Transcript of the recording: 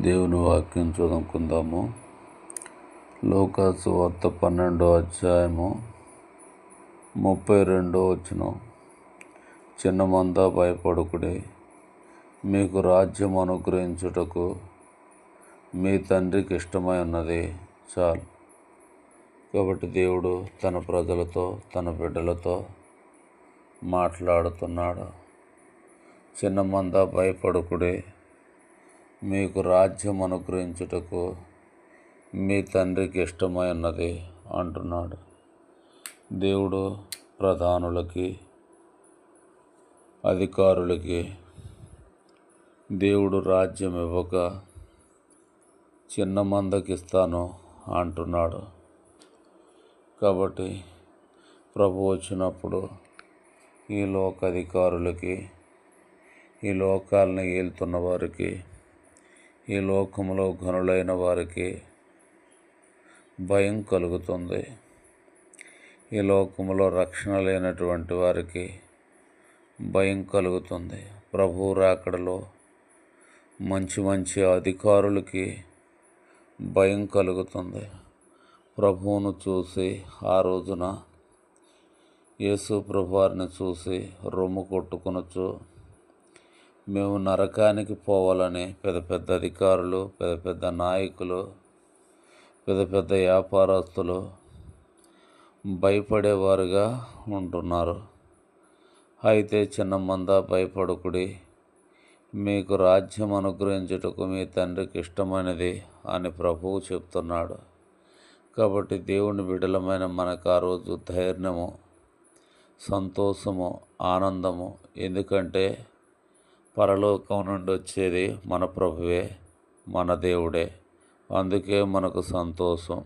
దేవుని వాక్యం చదువుకుందాము. లోకాసు వార్త పన్నెండో అధ్యాయము ముప్పై రెండో వచ్చిన చిన్న మంద భయపడుకుడి మీకు రాజ్యం అనుగ్రహించుటకు మీ తండ్రికి ఇష్టమై ఉన్నది చాలు. కాబట్టి దేవుడు తన ప్రజలతో తన బిడ్డలతో మాట్లాడుతున్నాడు. చిన్న మంద భయపడుకుడే మీకు రాజ్యం అనుగ్రహించుటకు మీ తండ్రికి ఇష్టమై ఉన్నది అంటున్నాడు. దేవుడు ప్రధానులకి అధికారులకి దేవుడు రాజ్యం ఇవ్వక చిన్న మందకిస్తాను అంటున్నాడు. కాబట్టి ప్రభు వచ్చినప్పుడు ఈ లోక అధికారులకి ఈ లోకాలను ఏలుతున్న వారికి ఈ లోకంలో ఘనులైన వారికి భయం కలుగుతుంది. ఈ లోకంలో రక్షణ లేనటువంటి వారికి భయం కలుగుతుంది. ప్రభు రాకడలో మంచి మంచి అధికారులకి భయం కలుగుతుంది. ప్రభువును చూసి ఆ రోజున యేసు ప్రభువారిని చూసి రొమ్ము కొట్టుకొనొచ్చు. మేము నరకానికి పోవాలని పెద్ద పెద్ద అధికారులు పెద్ద పెద్ద నాయకులు పెద్ద పెద్ద వ్యాపారస్తులు భయపడేవారుగా ఉంటున్నారు. అయితే చిన్న మంద భయపడుకుడి మీకు రాజ్యం అనుగ్రహించుటకు మీ తండ్రికి ఇష్టమైనది అని ప్రభువు చెప్తున్నాడు. కాబట్టి దేవుని బిడలమైన మనకు ఆ రోజు ధైర్యము సంతోషము ఆనందము. ఎందుకంటే పరలోకం నుండి వచ్చేది మన ప్రభువే మన దేవుడే. అందుకే మనకు సంతోషం.